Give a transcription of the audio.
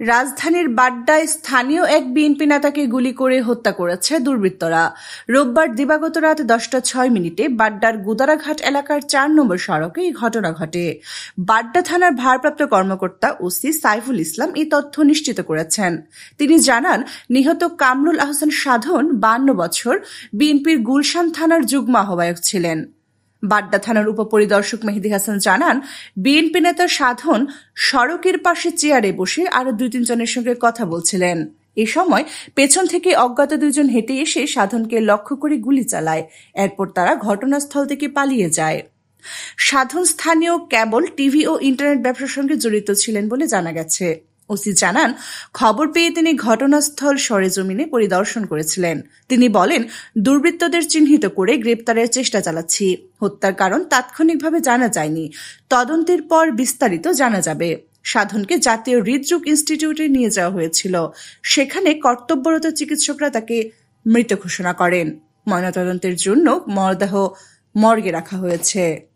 রাজধানীর বাড্ডায় স্থানীয় এক বিএনপি নেতাকে গুলি করে হত্যা করেছে দুর্বৃত্তরা। রোববার দিবাগত রাত দশটা ছয় মিনিটে বাড্ডার গুদারাঘাট এলাকার চার নম্বর সড়কে এই ঘটনা ঘটে। বাড্ডা থানার ভারপ্রাপ্ত কর্মকর্তা ওসি সাইফুল ইসলাম এই তথ্য নিশ্চিত করেছেন। তিনি জানান, নিহত কামরুল আহসান সাধন, বান্ন বছর, বিএনপির গুলশান থানার যুগ্ম আহ্বায়ক ছিলেন। বাড্ডা থানার উপপরিদর্শক মেহেদি হাসান জানান, বিএনপি নেতা সাধন সড়কের পাশে চেয়ারে বসে আরও দুই তিনজনের সঙ্গে কথা বলছিলেন। এ সময় পেছন থেকে অজ্ঞাত দুজন হেঁটে এসে সাধনকে লক্ষ্য করে গুলি চালায়। এরপর তারা ঘটনাস্থল থেকে পালিয়ে যায়। সাধন স্থানীয় কেবল টিভি ও ইন্টারনেট ব্যবসার সঙ্গে জড়িত ছিলেন বলে জানা গেছে। ওসি জানান, খবর পেয়ে তিনি ঘটনাস্থল সরেজমিনে পরিদর্শন করেছিলেন। তিনি বলেন, দুর্বৃত্তদের চিহ্নিত করে গ্রেপ্তারের চেষ্টা চালাচ্ছি। হত্যার কারণ তাৎক্ষণিকভাবে জানা যায়নি। তদন্তের পর বিস্তারিত জানা যাবে। সাধনকে জাতীয় হৃদরোগ ইনস্টিটিউটে নিয়ে যাওয়া হয়েছিল। সেখানে কর্তব্যরত চিকিৎসকরা তাকে মৃত ঘোষণা করেন। ময়নাতদন্তের জন্য মরদেহ মর্গে রাখা হয়েছে।